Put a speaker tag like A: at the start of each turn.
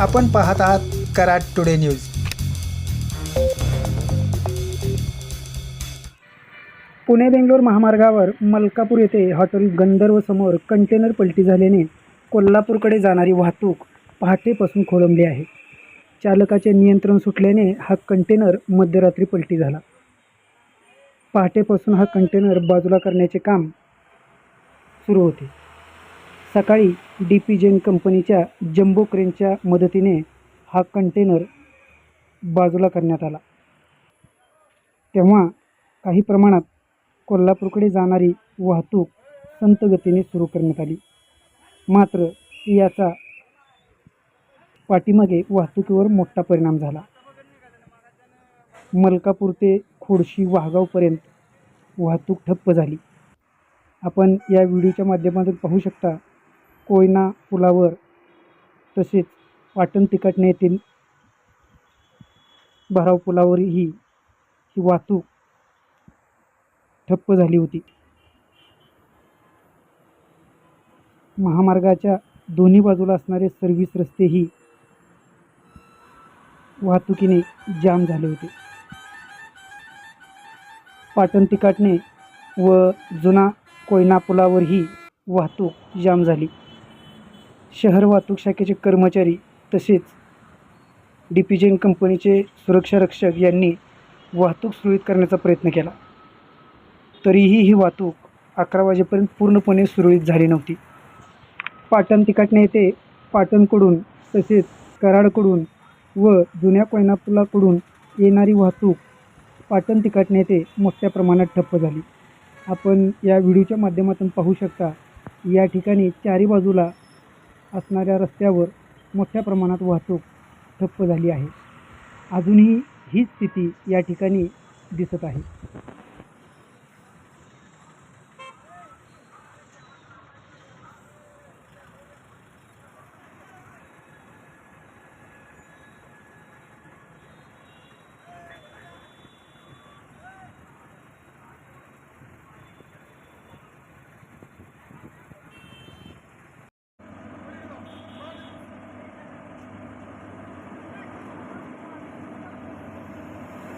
A: आपण पाहत आहात कराड टुडे न्यूज. पुणे बेंगलोर महामार्गावर मलकापूर येथे हॉटेल गंधर्व समोर कंटेनर पलटी झाल्याने कोल्हापूरकडे जाणारी वाहतूक पहाटेपासून खोळंबली आहे. चालकाचे नियंत्रण सुटल्याने हा कंटेनर मध्यरात्री पलटी झाला. पहाटेपासून हा कंटेनर बाजूला करण्याचे काम सुरू होते. सकाळी डी पी जेन कंपनीच्या जम्बो क्रेनच्या मदतीने हा कंटेनर बाजूला करण्यात आला. तेव्हा काही प्रमाणात कोल्हापूरकडे जाणारी वाहतूक संतगतीने सुरू करण्यात आली. मात्र याचा पाठीमागे वाहतुकीवर मोठा परिणाम झाला. मलकापूर ते खोडशी वाहगावपर्यंत वाहतूक ठप्प झाली. आपण या व्हिडिओच्या माध्यमातून पाहू शकता कोयना पुलावर तसेच पाटण तिकाटणे येथील भराव पुलावरही ही वाहतूक ठप्प झाली होती. महामार्गाच्या दोन्ही बाजूला असणारे सर्व्हिस रस्तेही वाहतुकीने जाम झाले होते. पाटण तिकाटणे व जुना कोयना पुलावरही वाहतूक जाम झाली. शहर वाहतूक शाखेचे कर्मचारी तसेच डिपिजन कंपनीचे सुरक्षा रक्षक यांनी वाहतूक सुरळीत करण्याचा प्रयत्न केला. तरीही ही वाहतूक अकरा वाजेपर्यंत पूर्णपणे सुरळीत झाली नव्हती. पाटण तिकाटणे येथे पाटणकडून तसेच कराडकडून व जुन्या कोयनापुलाकडून येणारी वाहतूक पाटण तिकाटणे येथे मोठ्या प्रमाणात ठप्प झाली. आपण या व्हिडिओच्या माध्यमातून पाहू शकता या ठिकाणी चारी बाजूला असणाऱ्या रस्त्यावर मोठ्या प्रमाणात वाहतूक ठप्प झाली आहे. अजूनही ही स्थिती या ठिकाणी दिसत आहे.